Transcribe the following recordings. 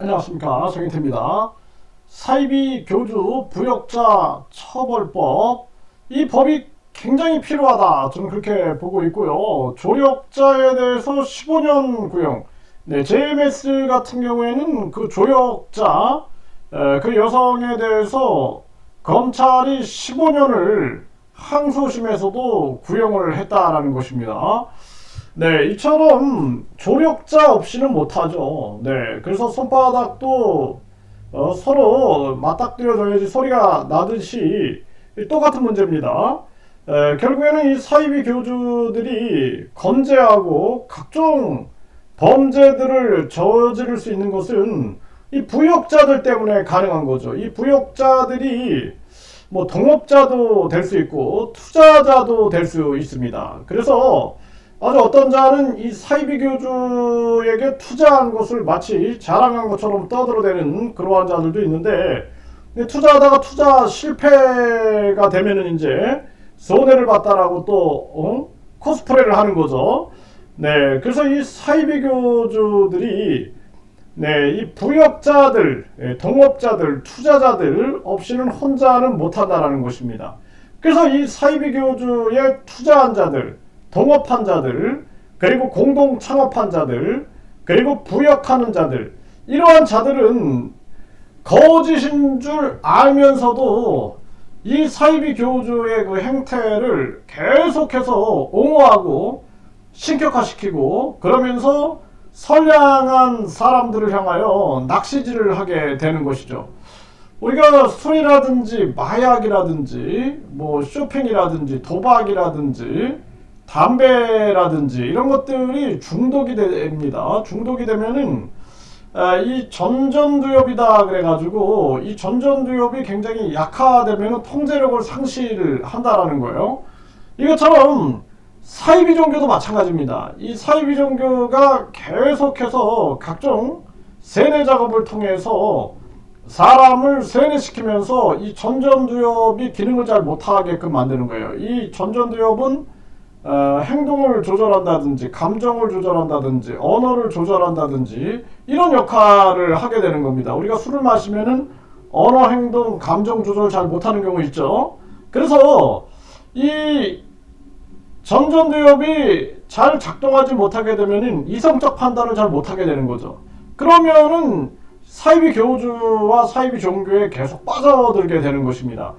안녕하십니까 정인태입니다. 사이비 교주 부역자 처벌법 이 법이 굉장히 필요하다 저는 그렇게 보고 있고요. 조력자에 대해서 15년 구형 네, JMS 같은 경우에는 그 조력자 에, 그 여성에 대해서 검찰이 15년을 항소심에서도 구형을 했다라는 것입니다. 네, 이처럼 조력자 없이는 못하죠. 네, 그래서 손바닥도 어, 서로 맞닥뜨려져야지 소리가 나듯이 똑같은 문제입니다. 에, 결국에는 이 사이비 교주들이 건재하고 각종 범죄들을 저지를 수 있는 것은 이 부역자들 때문에 가능한 거죠. 이 부역자들이 뭐 동업자도 될 수 있고 투자자도 될 수 있습니다. 그래서 아주 어떤 자는 이 사이비 교주에게 투자한 것을 마치 자랑한 것처럼 떠들어대는 그러한 자들도 있는데 투자하다가 투자 실패가 되면은 이제 손해를 봤다라고 또 어? 코스프레를 하는 거죠. 네, 그래서 이 사이비 교주들이 네, 이 부역자들, 예, 동업자들, 투자자들 없이는 혼자는 못한다라는 것입니다. 그래서 이 사이비 교주에 투자한 자들, 동업한 자들, 그리고 공동 창업한 자들, 그리고 부역하는 자들, 이러한 자들은 거짓인 줄 알면서도 이 사이비 교주의 그 행태를 계속해서 옹호하고 신격화시키고 그러면서 선량한 사람들을 향하여 낚시질을 하게 되는 것이죠. 우리가 술이라든지 마약이라든지 뭐 쇼핑이라든지 도박이라든지 담배라든지 이런 것들이 중독이 됩니다. 중독이 되면은 아, 이 전전두엽이다 그래가지고 이 전전두엽이 굉장히 약화되면 통제력을 상실을 한다라는 거예요. 이것처럼 사이비 종교도 마찬가지입니다. 이 사이비 종교가 계속해서 각종 세뇌 작업을 통해서 사람을 세뇌시키면서 이 전전두엽이 기능을 잘 못하게끔 만드는 거예요. 이 전전두엽은 어, 행동을 조절한다든지 감정을 조절한다든지 언어를 조절한다든지 이런 역할을 하게 되는 겁니다. 우리가 술을 마시면은 언어, 행동, 감정 조절 잘 못하는 경우 있죠. 그래서 이 전전두엽이 잘 작동하지 못하게 되면은 이성적 판단을 잘 못하게 되는 거죠. 그러면은 사이비 교주와 사이비 종교에 계속 빠져들게 되는 것입니다.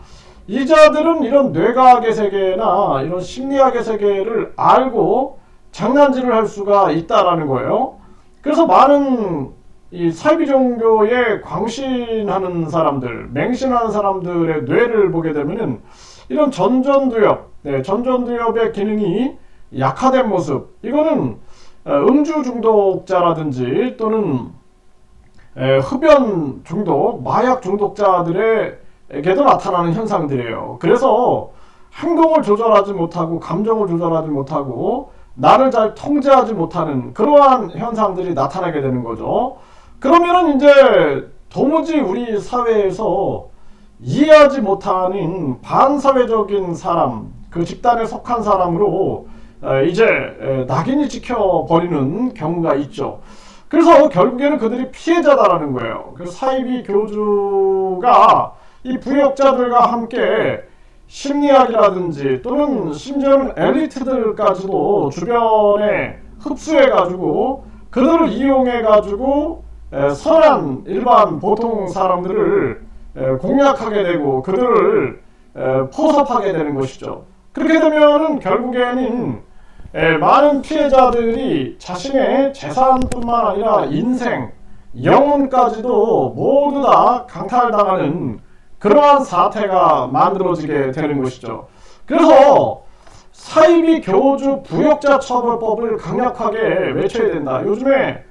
이자들은 이런 뇌과학의 세계나 이런 심리학의 세계를 알고 장난질을 할 수가 있다라는 거예요. 그래서 많은 이 사이비 종교에 광신하는 사람들, 맹신하는 사람들의 뇌를 보게 되면은 이런 전전두엽, 네, 전전두엽의 기능이 약화된 모습, 이거는 어, 음주 중독자라든지 또는 흡연 중독, 마약 중독자들 에게도 나타나는 현상들이에요. 그래서 행동을 조절하지 못하고 감정을 조절하지 못하고 나를 잘 통제하지 못하는 그러한 현상들이 나타나게 되는 거죠. 그러면은 이제 도무지 우리 사회에서 이해하지 못하는 반사회적인 사람, 그 집단에 속한 사람으로 이제 낙인이 찍혀 버리는 경우가 있죠. 그래서 결국에는 그들이 피해자다라는 거예요. 그래서 사이비 교주가 이 부역자들과 함께 심리학이라든지 또는 심지어는 엘리트들까지도 주변에 흡수해가지고 그들을 이용해가지고 선한 일반 보통 사람들을 공략하게 되고 그들을 포섭하게 되는 것이죠. 그렇게 되면은 결국에는 많은 피해자들이 자신의 재산뿐만 아니라 인생, 영혼까지도 모두 다 강탈당하는 그러한 사태가 만들어지게 되는 것이죠. 그래서 사이비 교주 부역자 처벌법을 강력하게 외쳐야 된다. 요즘에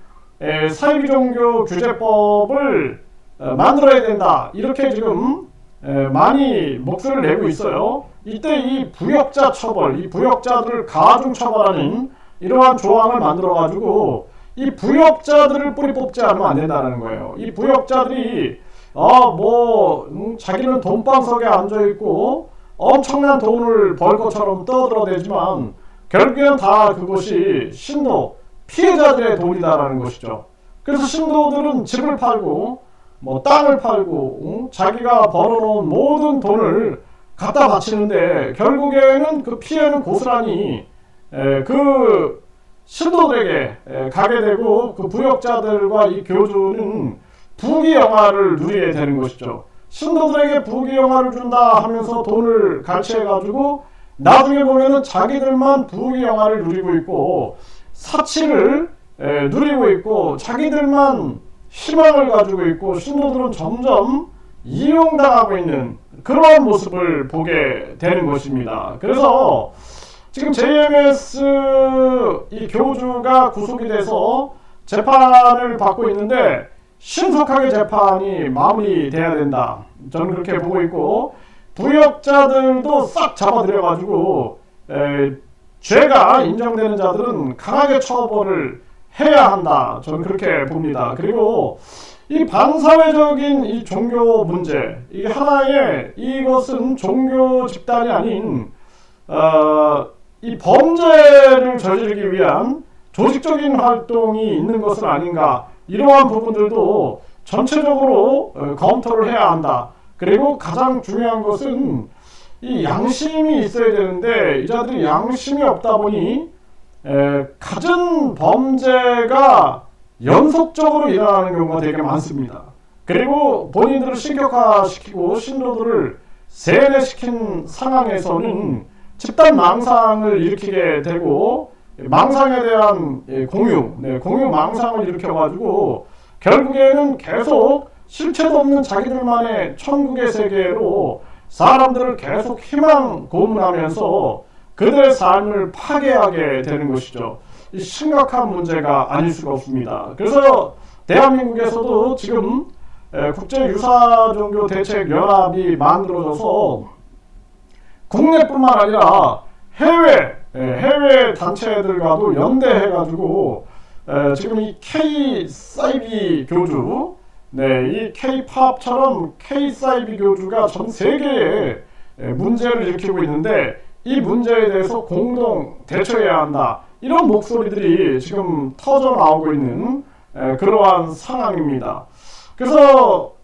사이비 종교 규제법을 어, 만들어야 된다. 이렇게 지금 많이 목소리를 내고 있어요. 이때 이 부역자 처벌, 이 부역자들을 가중 처벌하는 이러한 조항을 만들어 가지고 이 부역자들을 뿌리 뽑지 않으면 안 된다는 거예요. 이 부역자들이 아뭐 음, 자기는 돈방석에 앉아 있고 엄청난 돈을 벌 것처럼 떠들어대지만 결국에는 다 그것이 신도 피해자들의 돈이다라는 것이죠. 그래서 신도들은 집을 팔고 뭐 땅을 팔고 응? 자기가 벌어놓은 모든 돈을 갖다 바치는데 결국에는 그 피해는 고스란히 에, 그 신도들에게 에, 가게 되고 그 부역자들과 이 교주는 부귀 영화를 누리게 되는 것이죠. 신도들에게 부귀 영화를 준다 하면서 돈을 갈취해 가지고 나중에 보면은 자기들만 부귀 영화를 누리고 있고 사치를 에, 누리고 있고 자기들만 희망을 가지고 있고 신도들은 점점 이용당하고 있는 그러한 모습을 보게 되는 것입니다. 그래서 지금 JMS 이 교주가 구속이 돼서 재판을 받고 있는데 신속하게 재판이 마무리돼야 된다. 저는 그렇게 보고 있고 부역자들도 싹 잡아들여가지고 에, 죄가 인정되는 자들은 강하게 처벌을 해야 한다. 저는 그렇게 봅니다. 그리고 이 반사회적인 이 종교 문제, 이게 하나의 이것은 종교 집단이 아닌 어, 이 범죄를 저지르기 위한 조직적인 활동이 있는 것은 아닌가 이러한 부분들도 전체적으로 어, 검토를 해야 한다. 그리고 가장 중요한 것은 이 양심이 있어야 되는데 이 자들이 양심이 없다 보니 에, 갖은 범죄가 연속적으로 일어나는 경우가 되게 많습니다. 그리고 본인들을 신격화시키고 신도들을 세뇌시킨 상황에서는 집단 망상을 일으키게 되고 망상에 대한 예, 공유, 네, 공유 망상을 일으켜가지고 결국에는 계속 실체도 없는 자기들만의 천국의 세계로 사람들을 계속 희망 고문하면서 그들의 삶을 파괴하게 되는 것이죠. 이 심각한 문제가 아닐 수가 없습니다. 그래서 대한민국에서도 지금 국제유사종교대책연합이 만들어져서 국내뿐만 아니라 해외 해외 단체들과도 연대해가지고 지금 이 K 사이비 교주, 네, 이 K 팝처럼 K 사이비 교주가 전 세계에 문제를 일으키고 있는데 이 문제에 대해서 공동 대처해야 한다. 이런 목소리들이 지금 터져 나오고 있는 그러한 상황입니다. 그래서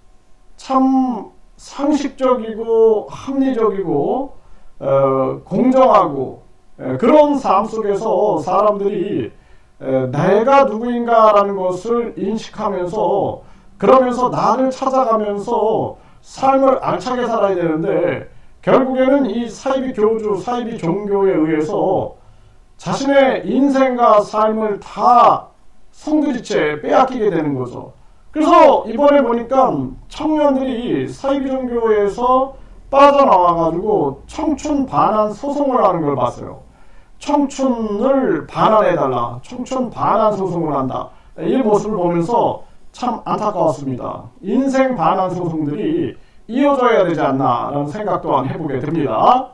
참 상식적이고 합리적이고 어, 공정하고 에, 그런 삶 속에서 사람들이 에, 내가 누구인가라는 것을 인식하면서 그러면서 나를 찾아가면서 삶을 알차게 살아야 되는데 결국에는 이 사이비 교주, 사이비 종교에 의해서 자신의 인생과 삶을 다 송두리째 빼앗기게 되는 거죠. 그래서 이번에 보니까 청년들이 사이비 종교에서 빠져나와가지고 청춘 반환 소송을 하는 걸 봤어요. 청춘을 반환해달라. 청춘 반환 소송을 한다. 이 모습을 보면서 참 안타까웠습니다. 인생 반환 소송들이 이어져야 되지 않나라는 생각 또한 해보게 됩니다.